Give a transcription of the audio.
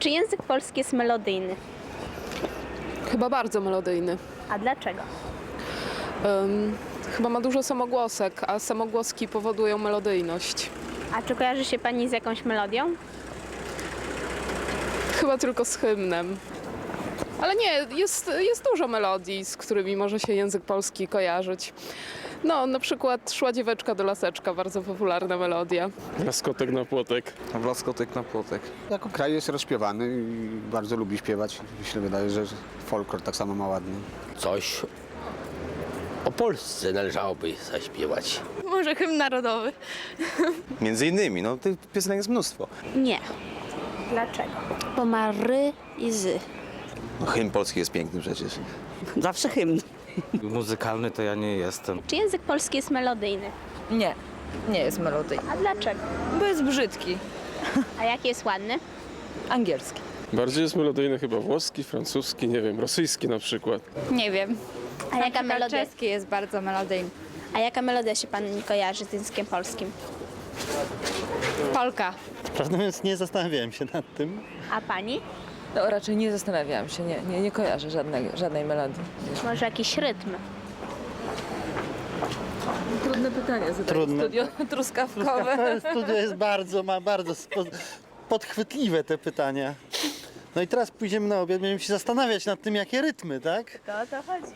Czy język polski jest melodyjny? Chyba bardzo melodyjny. A dlaczego? Ym, chyba ma dużo samogłosek, a samogłoski powodują melodyjność. A czy kojarzy się pani z jakąś melodią? Chyba tylko z hymnem. Ale nie, jest, jest dużo melodii, z którymi może się język polski kojarzyć. No, na przykład Szła dzieweczka do laseczka, bardzo popularna melodia. Laskotek na płotek. Blaskotek na płotek. Jako kraj jest rozśpiewany i bardzo lubi śpiewać. Mi się wydaje, że folklor tak samo ma ładny. Coś o Polsce należałoby zaśpiewać. Może hymn narodowy. Między innymi, no tych piosenek jest mnóstwo. Nie. Dlaczego? Bo ma ry i zy. No, hymn polski jest piękny przecież. Zawsze hymn. Muzykalny to ja nie jestem. Czy język polski jest melodyjny? Nie, nie jest melodyjny. A dlaczego? Bo jest brzydki. A jaki jest ładny? Angielski. Bardziej jest melodyjny chyba włoski, francuski, nie wiem, rosyjski na przykład. Nie wiem. A jaka melodia? Czeski jest bardzo melodyjny. A jaka melodia się pani kojarzy z językiem polskim? Polka. Prawdę mówiąc, nie zastanawiałem się nad tym. A pani? No raczej nie zastanawiałam się, nie, nie, nie kojarzę żadnej, żadnej melodii. Może jakiś rytm? Trudne pytanie zadaję. Trudne. Studio truskawkowe. Studio jest bardzo, ma bardzo spo, podchwytliwe te pytania. No i teraz pójdziemy na obiad, będziemy się zastanawiać nad tym, jakie rytmy, tak? To o to chodzi.